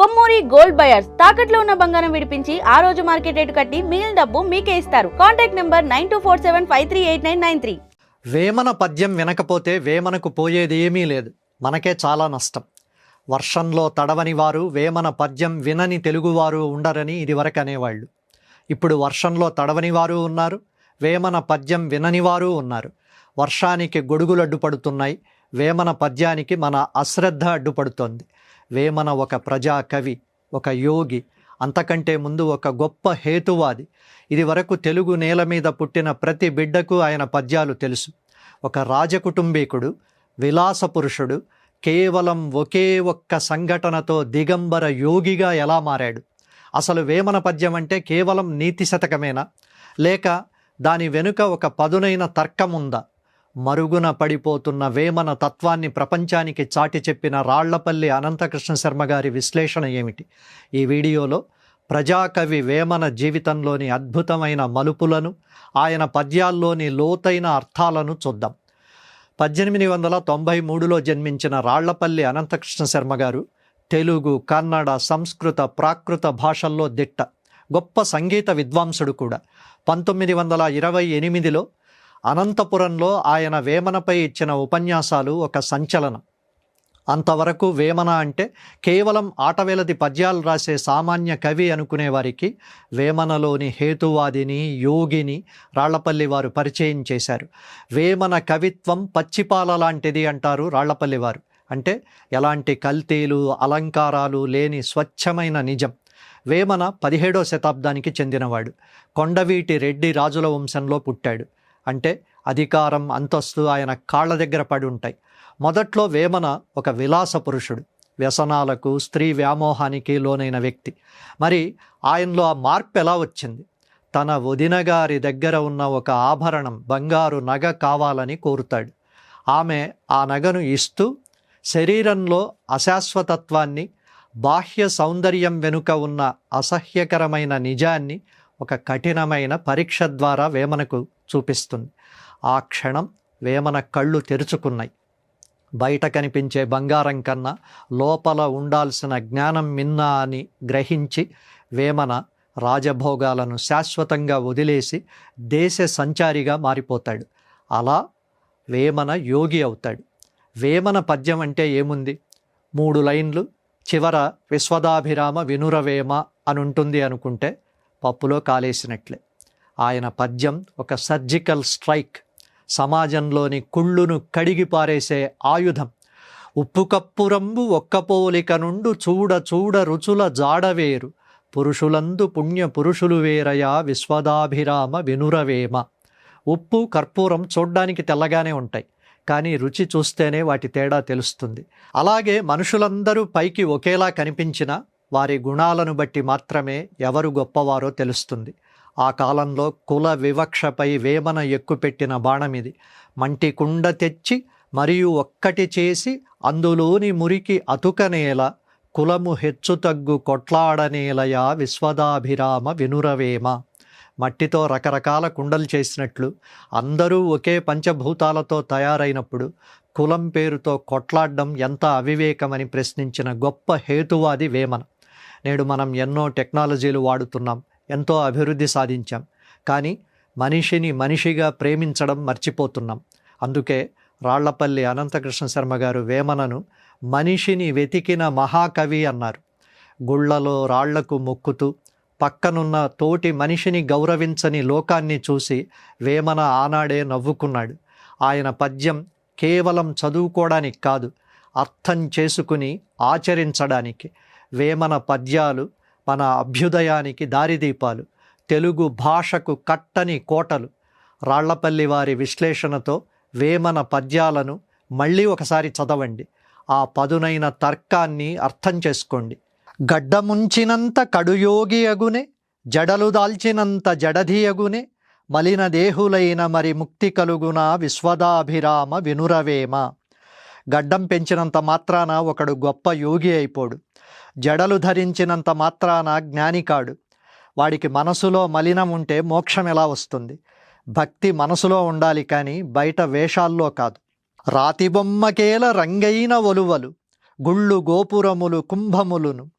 Kommuri gold buyers తాకట్లో ఉన్న బంగారం విడిపించి ఆ రోజు మార్కెట్ రేటు కట్టి మిగిలిన డబ్బు మీకే ఇస్తారు. Contact number nine two four seven five three eight nine nine three. Vemana పద్యం వినకపోతే వేమనకు పోయేది ఏమీ లేదు. మనకే చాలా నష్టం. వర్షంలో తడవని వారు వేమన పద్యం వినని తెలుగువారు ఉండరని ఇదివరకు అనేవాళ్ళు. ఇప్పుడు వర్షంలో తడవని వారు ఉన్నారు వేమన పద్యం వినని వారు ఉన్నారు. వర్షానికి గొడుగులు అడ్డుపడుతున్నాయి వేమన పద్యానికి మన అశ్రద్ధ అడ్డుపడుతోంది. వేమన ఒక ప్రజా కవి ఒక యోగి అంతకంటే ముందు ఒక గొప్ప హేతువాది. ఇది వరకు తెలుగు నేల మీద పుట్టిన ప్రతి బిడ్డకు ఆయన పద్యాలు తెలుసు. ఒక రాజకుటుంబీకుడు విలాస పురుషుడు కేవలం ఒకే ఒక్క సంఘటనతో దిగంబర యోగిగా ఎలా మారాడు? అసలు వేమన పద్యం అంటే కేవలం నీతి శతకమేనా? లేక దాని వెనుక ఒక పదునైన తర్కం ఉందా మరుగున పడిపోతున్న వేమన తత్వాన్ని ప్రపంచానికి చాటి చెప్పిన రాళ్ళపల్లి అనంతకృష్ణ శర్మ గారి విశ్లేషణ ఏమిటి? ఈ వీడియోలో ప్రజాకవి వేమన జీవితంలోని అద్భుతమైన మలుపులను ఆయన పద్యాల్లోని లోతైన అర్థాలను చూద్దాం. పద్దెనిమిది వందల తొంభై మూడులో జన్మించిన రాళ్ళపల్లి అనంతకృష్ణ శర్మ గారు తెలుగు కన్నడ సంస్కృత ప్రాకృత భాషల్లో దిట్ట గొప్ప సంగీత విద్వాంసుడు కూడా. పంతొమ్మిది వందల ఇరవై ఎనిమిదిలో అనంతపురంలో ఆయన వేమనపై ఇచ్చిన ఉపన్యాసాలు ఒక సంచలనం. అంతవరకు వేమన అంటే కేవలం ఆటవేలది పద్యాలు రాసే సామాన్య కవి అనుకునే వారికి వేమనలోని హేతువాదిని యోగిని రాళ్ళపల్లి వారు పరిచయం చేశారు. వేమన కవిత్వం పచ్చిపాల లాంటిది అంటారు రాళ్ళపల్లి వారు. అంటే ఎలాంటి కల్తీలు అలంకారాలు లేని స్వచ్ఛమైన నిజం. వేమన పదిహేడో శతాబ్దానికి చెందినవాడు. కొండవీటి రెడ్డి రాజుల వంశంలో పుట్టాడు. అంటే అధికారం అంతస్తు ఆయన కాళ్ళ దగ్గర పడి ఉంటాయి. మొదట్లో వేమన ఒక విలాస పురుషుడు. వ్యసనాలకు స్త్రీ వ్యామోహానికి లోనైన వ్యక్తి. మరి ఆయనలో ఆ మార్పు ఎలా వచ్చింది? తన వదినగారి దగ్గర ఉన్న ఒక ఆభరణం బంగారు నగ కావాలని కోరుతాడు. ఆమె ఆ నగను ఇస్తూ శరీరంలో అశాశ్వతత్వాన్ని బాహ్య సౌందర్యం వెనుక ఉన్న అసహ్యకరమైన నిజాన్ని ఒక కఠినమైన పరీక్ష ద్వారా వేమనకు చూపిస్తుంది. ఆ క్షణం వేమన కళ్ళు తెరుచుకున్నాయి. బయట కనిపించే బంగారం కన్నా లోపల ఉండాల్సిన జ్ఞానం మిన్నా అని గ్రహించి వేమన రాజభోగాలను శాశ్వతంగా వదిలేసి దేశ సంచారిగా మారిపోతాడు. అలా వేమన యోగి అవుతాడు. వేమన పద్యం అంటే ఏముంది? మూడు లైన్లు చివర విశ్వదాభిరామ వినురవేమ అని ఉంటుంది అనుకుంటే పప్పులో కాలేసినట్లే. ఆయన పద్యం ఒక సర్జికల్ స్ట్రైక్. సమాజంలోని కుళ్ళును కడిగి పారేసే ఆయుధం. ఉప్పు కప్పురంబు ఒక్క పోలిక నుండు చూడ చూడ రుచుల జాడవేరు పురుషులందు పుణ్య పురుషులు వేరయా విశ్వదాభిరామ వినురవేమ. ఉప్పు కర్పూరం చూడ్డానికి తెల్లగానే ఉంటాయి. కానీ రుచి చూస్తేనే వాటి తేడా తెలుస్తుంది. అలాగే మనుషులందరూ పైకి ఒకేలా కనిపించినా వారి గుణాలను బట్టి మాత్రమే ఎవరు గొప్పవారో తెలుస్తుంది. ఆ కాలంలో కుల వివక్షపై వేమన ఎక్కుపెట్టిన బాణమిది మంటి కుండ తెచ్చి మరియు ఒక్కటి చేసి అందులోని మురికి అతుకనేల కులము హెచ్చుతగ్గు కొట్లాడనేలయా విశ్వదాభిరామ వినురవేమ. మట్టితో రకరకాల కుండలు చేసినట్లు అందరూ ఒకే పంచభూతాలతో తయారైనప్పుడు కులం పేరుతో కొట్లాడడం ఎంత అవివేకమని ప్రశ్నించిన గొప్ప హేతువాది వేమన. నేడు మనం ఎన్నో టెక్నాలజీలు వాడుతున్నాం. ఎంతో అభివృద్ధి సాధించాం. కానీ మనిషిని మనిషిగా ప్రేమించడం మర్చిపోతున్నాం. అందుకే రాళ్ళపల్లి అనంతకృష్ణ శర్మ గారు వేమనను మనిషిని వెతికిన మహాకవి అన్నారు. గుళ్ళలో రాళ్ళకు మొక్కుతూ పక్కనున్న తోటి మనిషిని గౌరవించని లోకాన్ని చూసి వేమన ఆనాడే నవ్వుకున్నాడు. ఆయన పద్యం కేవలం చదువుకోవడానికి కాదు అర్థం చేసుకుని ఆచరించడానికి. వేమన పద్యాలు మన అభ్యుదయానికి దారిదీపాలు. తెలుగు భాషకు కట్టని కోటలు. రాళ్ళపల్లి వారి విశ్లేషణతో వేమన పద్యాలను మళ్ళీ ఒకసారి చదవండి. ఆ పదునైన తర్కాన్ని అర్థం చేసుకోండి. గడ్డముంచినంత కడుయోగి అగునే జడలు దాల్చినంత జడధియగునే మలిన దేహులైన మరి ముక్తి కలుగున విశ్వదాభిరామ వినురవేమ. గడ్డం పెంచినంత మాత్రాన ఒకడు గొప్ప యోగి అయిపోడు. జడలు ధరించినంత మాత్రాన జ్ఞాని కాడు. వాడికి మనసులో మలినం ఉంటే మోక్షం ఎలా వస్తుంది? భక్తి మనసులో ఉండాలి కానీ బయట వేషాల్లో కాదు. రాతి బొమ్మకేల రంగైన ఒలువలు గుళ్ళు గోపురములు కుంభములును.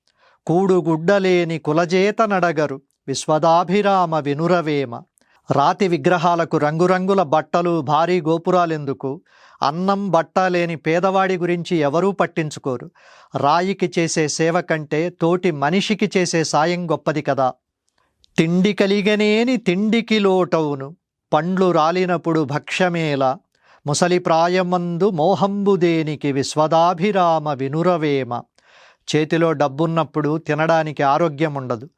కూడుగుడ్డలేని కులజేత నడగరు విశ్వదాభిరామ వినురవేమ. రాతి విగ్రహాలకు రంగురంగుల బట్టలు భారీ గోపురాలెందుకు? అన్నం బట్ట లేని పేదవాడి గురించి ఎవరూ పట్టించుకోరు. రాయికి చేసే సేవ కంటే తోటి మనిషికి చేసే సాయం గొప్పది కదా. తిండి కలిగనేని తిండికి లోటవును. పండ్లు రాలినప్పుడు భక్ష్యమేలా ముసలి ప్రాయమందు మోహంబు దేనికి విశ్వదాభిరామ వినురవేమ. చేతిలో డబ్బున్నప్పుడు తినడానికి ఆరోగ్యం ఉండదు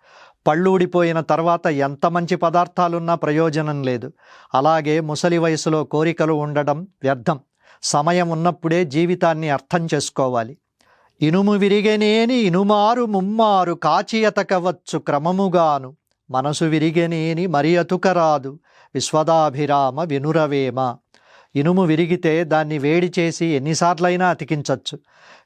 పళ్ళు ఊడిపోయిన తర్వాత ఎంత మంచి పదార్థాలున్నా ప్రయోజనం లేదు. అలాగే ముసలి వయసులో కోరికలు ఉండడం వ్యర్థం. సమయం ఉన్నప్పుడే జీవితాన్ని అర్థం చేసుకోవాలి. ఇనుము విరిగనేని ఇనుమారు ముమ్మారు కాచి ఎతకవచ్చు క్రమముగాను. మనసు విరిగనేని మరి అతుకరాదు. విశ్వదాభిరామ వినురవేమ. ఇనుము విరిగితే దాన్ని వేడి చేసి ఎన్నిసార్లైనా అతికించవచ్చు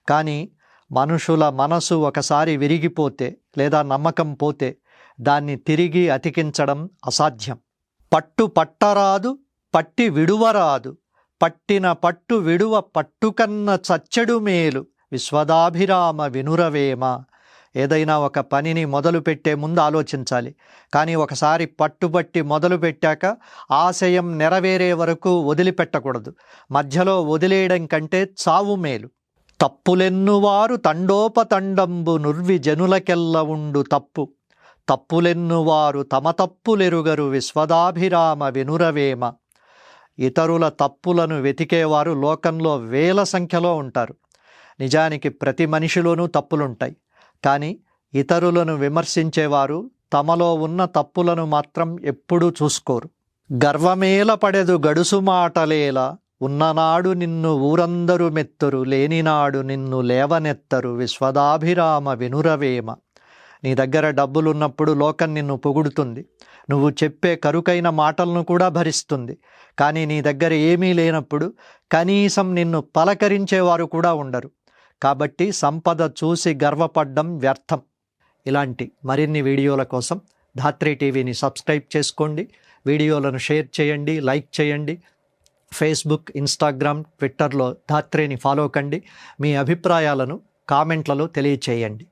కానీ మనుషుల మనసు ఒకసారి విరిగిపోతే లేదా నమ్మకం పోతే దాన్ని తిరిగి అతికించడం అసాధ్యం. పట్టు పట్టరాదు పట్టి విడువరాదు. పట్టిన పట్టు విడువ పట్టుకన్న చచ్చెడు మేలు. విశ్వదాభిరామ వినురవేమ. ఏదైనా ఒక పనిని మొదలుపెట్టే ముందు ఆలోచించాలి. కానీ ఒకసారి పట్టుబట్టి మొదలు పెట్టాక ఆశయం నెరవేరే వరకు వదిలిపెట్టకూడదు. మధ్యలో వదిలేయడం కంటే చావు మేలు. తప్పులెన్నువారు తండోపతండంబు నుర్విజనులకెల్ల ఉండు తప్పు. తప్పులెన్నువారు తమ తప్పులెరుగరు విశ్వదాభిరామ వినురవేమ. ఇతరుల తప్పులను వెతికేవారు లోకంలో వేల సంఖ్యలో ఉంటారు. నిజానికి ప్రతి మనిషిలోనూ తప్పులుంటాయి. కానీ ఇతరులను విమర్శించేవారు తమలో ఉన్న తప్పులను మాత్రం ఎప్పుడూ చూసుకోరు. గర్వమేల పడెదు గడుసు మాటలేల ఉన్ననాడు నిన్ను ఊరందరు మెత్తరు లేనినాడు నిన్ను లేవనెత్తరు విశ్వదాభిరామ వినురవేమ. నీ దగ్గర డబ్బులున్నప్పుడు లోకం నిన్ను పొగుడుతుంది. నువ్వు చెప్పే కరుకైన మాటలను కూడా భరిస్తుంది. కానీ నీ దగ్గర ఏమీ లేనప్పుడు కనీసం నిన్ను పలకరించేవారు కూడా ఉండరు. కాబట్టి సంపద చూసి గర్వపడ్డం వ్యర్థం. ఇలాంటి మరిన్ని వీడియోల కోసం ధాత్రి టీవీని సబ్స్క్రైబ్ చేసుకోండి. వీడియోలను షేర్ చేయండి లైక్ చేయండి. ఫేస్బుక్ ఇన్స్టాగ్రామ్ ట్విట్టర్లో ధాత్రిని ఫాలో కండి. మీ అభిప్రాయాలను కామెంట్లలో తెలియచేయండి.